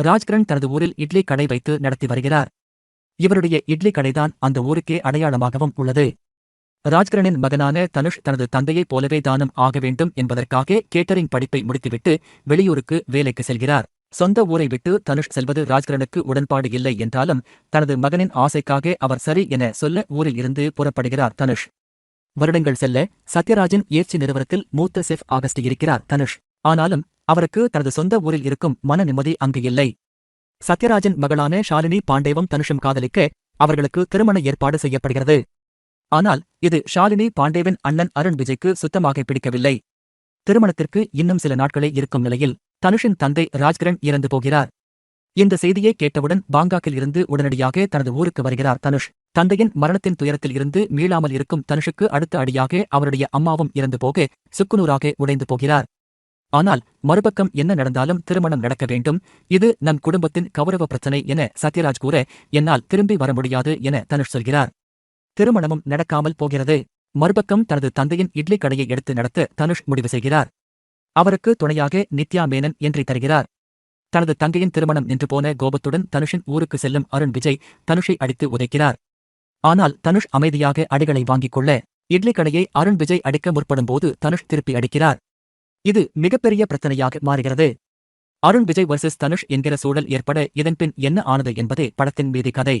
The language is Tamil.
ராஜ்கிரண் தனது ஊரில் இட்லி கடை வைத்து நடத்தி வருகிறார். இவருடைய இட்லி கடைதான் அந்த ஊருக்கே அடையாளமாகவும் உள்ளது. ராஜ்கிரனின் மகனான தனுஷ் தனது தந்தையைப் போலவே தானம் ஆக வேண்டும் என்பதற்காக கேட்டரிங் படிப்பை முடித்துவிட்டு வெளியூருக்கு வேலைக்கு செல்கிறார். சொந்த ஊரை விட்டு தனுஷ் செல்வது ராஜ்கிரனுக்கு உடன்பாடு இல்லை என்றாலும் தனது மகனின் ஆசைக்காக அவர் சரி என சொல்ல ஊரில் இருந்து புறப்படுகிறார் தனுஷ். வருடங்கள் செல்ல சத்யராஜின் ஏச்சி நிறுவனத்தில் மூத்த செஃப் ஆகஸ்ட் இருக்கிறார் தனுஷ். ஆனாலும் அவருக்கு தனது சொந்த ஊரில் இருக்கும் மன நிம்மதி அங்கு இல்லை. சத்யராஜன் மகளான ஷாலினி பாண்டேவும் தனுஷும் காதலிக்க அவர்களுக்கு திருமண ஏற்பாடு செய்யப்படுகிறது. ஆனால் இது ஷாலினி பாண்டேவின் அண்ணன் அருண் விஜய்க்கு சுத்தமாக பிடிக்கவில்லை. திருமணத்திற்கு இன்னும் சில நாட்களே இருக்கும் நிலையில் தனுஷின் தந்தை ராஜ்கிரண் இறந்து போகிறார். இந்த செய்தியை கேட்டவுடன் பாங்காக்கில் இருந்து உடனடியாக தனது ஊருக்கு வருகிறார் தனுஷ். தந்தையின் மரணத்தின் துயரத்தில் இருந்து மீளாமல் இருக்கும் தனுஷுக்கு அடுத்த அடியாக அவருடைய அம்மாவும் இறந்து போக சுக்குநூறாக உடைந்து போகிறார். ஆனால் மறுபக்கம் என்ன நடந்தாலும் திருமணம் நடக்க வேண்டும். இது நம் குடும்பத்தின் கௌரவ பிரச்சனை என சத்யராஜ் கூற என்னால் திரும்பி வர முடியாது என தனுஷ் சொல்கிறார். திருமணமும் நடக்காமல் போகிறது. மறுபக்கம் தனது தந்தையின் இட்லி கடையை எடுத்து நடத்த தனுஷ் முடிவு செய்கிறார். அவருக்கு துணையாக நித்யா மேனன் என்றி தருகிறார். தனது தங்கையின் திருமணம் நின்று போன கோபத்துடன் தனுஷின் ஊருக்கு செல்லும் அருண் விஜய் தனுஷை அடித்து உதைக்கிறார். ஆனால் தனுஷ் அமைதியாக அடிகளை வாங்கிக் கொள்ள இட்லி கடையை அருண் விஜய் அடிக்க முற்படும்போது தனுஷ் திருப்பி அடிக்கிறார். இது மிகப்பெரிய பிரச்சனையாக மாறுகிறது. அருண் விஜய் வர்சஸ் தனுஷ் என்கிற சூழல் ஏற்பட இதன்பின் என்ன ஆனது என்பதே படத்தின் மீதி கதை.